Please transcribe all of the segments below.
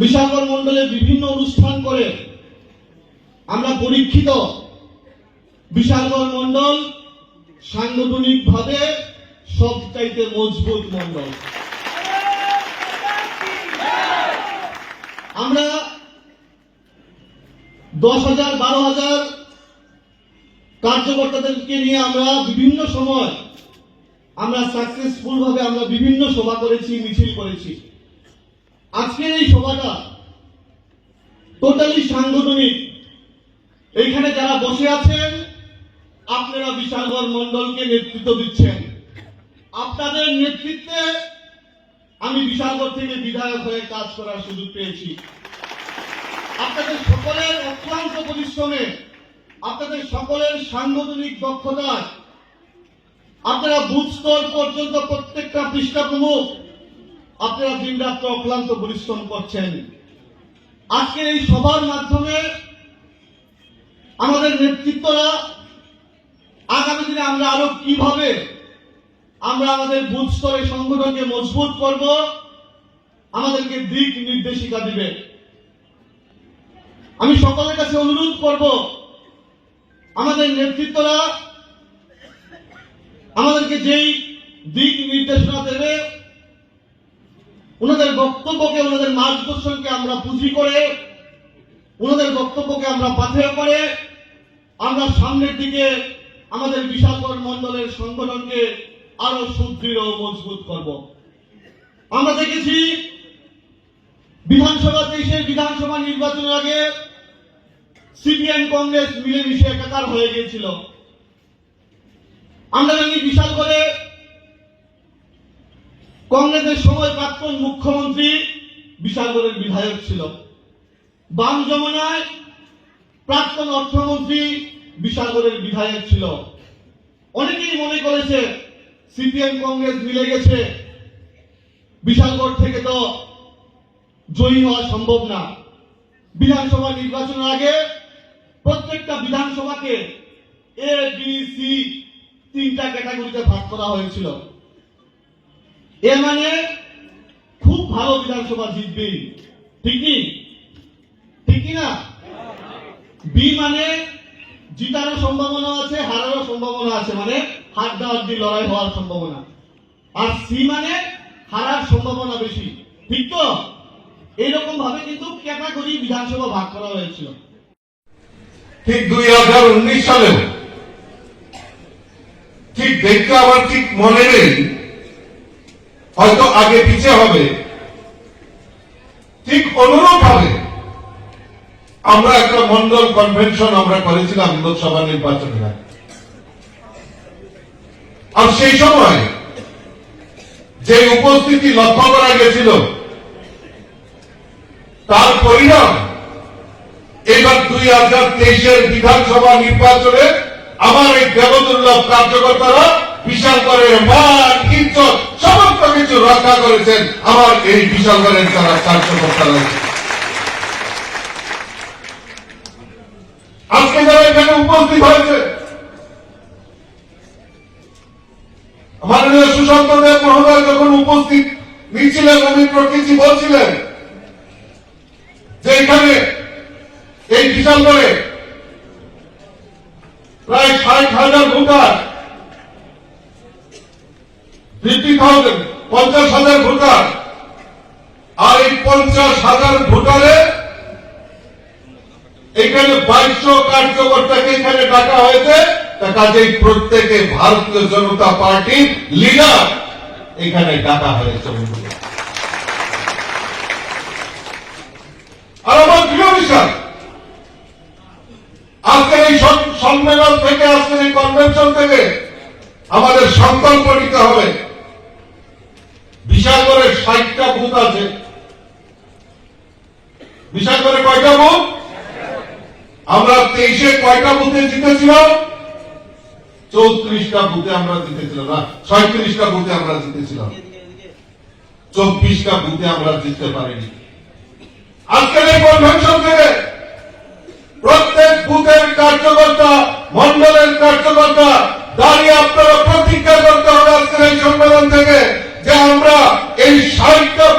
বিশালগড় মন্ডলে বিভিন্ন অনুষ্ঠান করে আমরা পরীক্ষিত। বিশালগড় মন্ডল ভাবে সবচাইতে মজবুত মন্ডল আমরা দশ হাজার, বারো হাজার কার্যকর্তাদেরকে নিয়ে আমরা বিভিন্ন সময় আমরা সাকসেসফুল ভাবে আমরা বিভিন্ন সভা করেছি, মিছিল করেছি। আজকের এই সভাটা টোটালি সাংগঠনিক। এইখানে যারা বসে আছেন, আপনারা বিশালগড় মন্ডলকে নেতৃত্ব দিচ্ছেন। আপনাদের নেতৃত্বে আমি বিশালগড় থেকে বিধায়ক হয়ে কাজ করার সুযোগ পেয়েছি। আপনাদের সকলের অক্লান্ত পরিশ্রমে, আপনাদের সকলের সাংগঠনিক দক্ষতায়, আপনারা বুথ স্তর পর্যন্ত প্রত্যেকটা পৃষ্ঠা প্রমুখ। আপনারা দিনরাত্র অক্লান্ত পরিশ্রম করছেন। আজকের এই সভার মাধ্যমে আমাদের নেতৃত্বরা আগামী দিনে আমরা আরও কীভাবে আমরা আমাদের বুথ স্তরে সংগঠনকে মজবুত করব, আমাদেরকে দিক নির্দেশিকা দিবে। আমি সকলের কাছে অনুরোধ করব, আমাদের নেতৃত্বরা আমাদেরকে যেই দিক নির্দেশনা দেবে বক্তব্যকে ওনাদের মার্গদর্শনকে আমরা পুঁজি করে, ওনাদের বক্তব্যকে আমরা পাথেয় করে, আমরা সামনের দিকে আমাদের বিশালগড় মন্ডলের সংগঠনকে আরও সুদৃঢ় মজবুত করব। আমরা দেখেছি, বিধানসভা দেশের বিধানসভা নির্বাচনের আগে সিপিএম কংগ্রেস মিলেমিশে একাকার হয়ে গিয়েছিল। আমরা জানি বিশাল করে কংগ্রেসের সময় প্রাক্তন মুখ্যমন্ত্রী বিশালগড়ের বিধায়ক ছিল। বাম যমুনায় প্রাক্তন অর্থমন্ত্রী বিশালগড়ের বিধায়ক ছিল। অনেকেই মনে করেছে সিপিএম কংগ্রেস মিলে গেছে। বিশালগড় থেকে তো জয়ী হওয়া সম্ভব না। বিধানসভা নির্বাচনের আগে প্রত্যেকটা বিধানসভাকে এ বি সি তিনটা ক্যাটাগরিতে ভাগ করা হয়েছিল। এর মানে খুব ভালো বিধানসভা জিতবে ঠিক কি? ঠিক না? বি মানে জিতারও সম্ভাবনা আছে, হারারও সম্ভাবনা আছে মানে হাড্ডাহাড্ডি লড়াই হওয়ার সম্ভাবনা। আর সি মানে হারার সম্ভাবনা বেশি। ঠিক তো? এইরকম ভাবে কিন্তু ক্যাটাগরি বিধানসভা ভাগ করা হয়েছিল। ঠিক দুই হাজার উনিশ সালেও ঠিক দেখতে আমার ঠিক মনে নেই। হয়তো আগে পিছে হবে। ঠিক অনুরূপ ভাবে আমরা একটা মন্ডল কনভেনশন আমরা করেছিলাম লোকসভা নির্বাচনের আগে আর সেই সময় যে উপস্থিতি লক্ষ্য করা গেছিল, তার পরিণাম এবার দুই হাজার তেইশের বিধানসভা নির্বাচনে আমার এই দেবদুর্লভ কার্যকর্তারা বিশালগড়ের মান ইজ্জত সমস্ত কিছু রক্ষা করেছেন আমার এই বিশালগড়ের যারা কার্যকর্তারা আজকে যারা এখানে উপস্থিত হয়েছে, মাননীয় সুশান্ত দেব মহোদয় যখন উপস্থিত নিচ্ছিলেন উনি প্রকৃতি বলছিলেন যে এখানে এই বিশাল করে প্রায় ষাট হাজার ভোটার ফিফটি পঞ্চাশ হাজার ভোটার। আর এই পঞ্চাশ হাজার ভোটারে এখানে কার্যকর্তাকে এখানে ডাকা হয়েছে। কাজেই প্রত্যেকে ভারতীয় জনতা পার্টির লিডার এখানে ডাকা হয়েছে। আর আমার এই সম্মেলন থেকে, আজকের এই কনভেনশন থেকে আমাদের সংকল্প নিতে হবে। বুথ আছে? বিশাল করে কয়টা বুথ? আমরা তেইশে কয়টা বুথে জিতেছিলাম? চৌত্রিশটা বুথে আমরা জিতেছিলাম। না ছয়ত্রিশটা বুথে আমরা জিতেছিলাম। চব্বিশটা বুথে আমরা জিততে পারিনি। আজকের এই কনভেনশন থেকে প্রত্যেক বুথের কার্যকর্তা মন্ডলের কার্যকর্তা, দাঁড়িয়ে আপনারা প্রতিজ্ঞা করতে হবে আজকের এই সম্মেলন থেকে।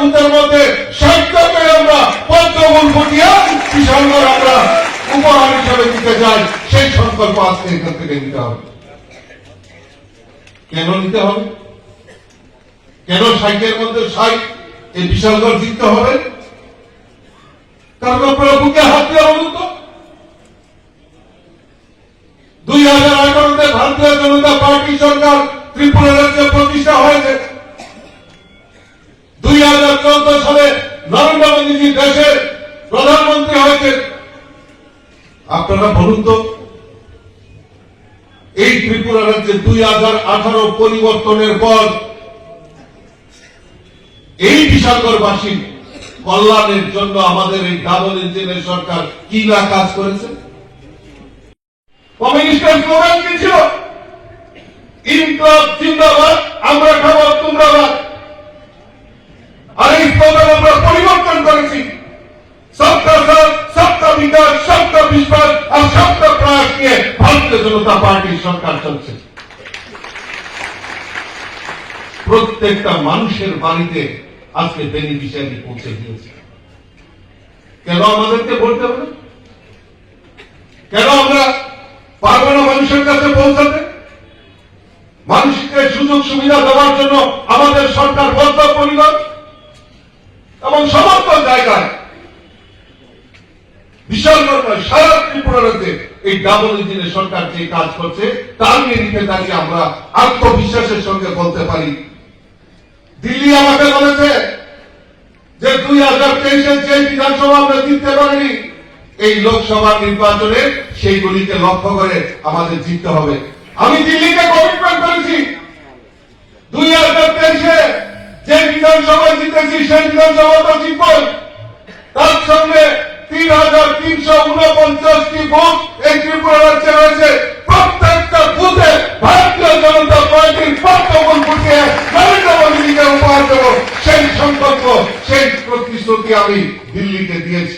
তদন্তের মধ্যে সরকারকে আমরা পদ্মমূল ফুটিয়া কিষাণগর আমরা উপহার হিসাবে দিতে চাই, সেই সংকল্প আজকে এখান থেকে নিতে হবে। কেন নিতে হবে? কেন সাইকের মধ্যে সাইক এই বিশালগড় জিততে হবে? কারণ আপনারা বুকে হাত দেওয়া বলুন দুই হাজার আঠারোতে ভারতীয় জনতা পার্টি সরকার ত্রিপুরার প্রধানমন্ত্রী হয়েছে আপনারা বলুন তো, এই ত্রিপুরা রাজ্যে দুই হাজার আঠারো পরিবর্তনের পর এই বিশালগড়বাসীর কল্যাণের জন্য আমাদের এই ডাবল ইঞ্জিনের সরকার কি না কাজ করেছে? আমরা খাব তোমরা আর এই স্লোগান আমরা পরিবর্তন করেছি। সবকা সাথ বিকাশ সবকা বিশ্বাস আর সবকা প্রয়াস নিয়ে ভারতীয় জনতা পার্টির সরকার চলছে। প্রত্যেকটা মানুষের বাড়িতে আজকে বেনিফিশিয়ারি পৌঁছে দিয়েছে। কেন আমাদেরকে বলতে হবে? কেন আমরা পারব না মানুষের কাছে পৌঁছাতে? মানুষকে সুযোগ সুবিধা দেওয়ার জন্য আমাদের সরকার বদ্ধ পরিবার এবং সমস্ত জায়গায় বিশাল নয় সারা ত্রিপুরা রাজ্যে এই ডাবল ইঞ্জিনের সরকার যে কাজ করছে, তার নিরিখে দাঁড়িয়ে আমরা আত্মবিশ্বাসের সঙ্গে বলতে পারি। দিল্লি আমাকে বলেছে যে দুই হাজার তেইশের যে বিধানসভা আমরা জিততে পারিনি, এই লোকসভা নির্বাচনে সেইগুলিকে লক্ষ্য করে আমাদের জিততে হবে। আমি দিল্লিকে কমিটমেন্ট করেছি। দুই হাজার তেইশে যে বিধানসভায় জিতেছি, সেই বিধানসভা তো জিতবই তার সঙ্গে তিন হাজার তিনশো উনপঞ্চাশটি বুথ এই ত্রিপুরা রাজ্যে রয়েছে। প্রত্যেকটা বুথে ভারতীয় জনতা পার্টির প্রজ্ঞাপন বুঝিয়ে নরেন্দ্র মোদীকে উপহার দেব। সেই সংকল্প, সেই প্রতিশ্রুতি আমি দিল্লিতে দিয়েছি।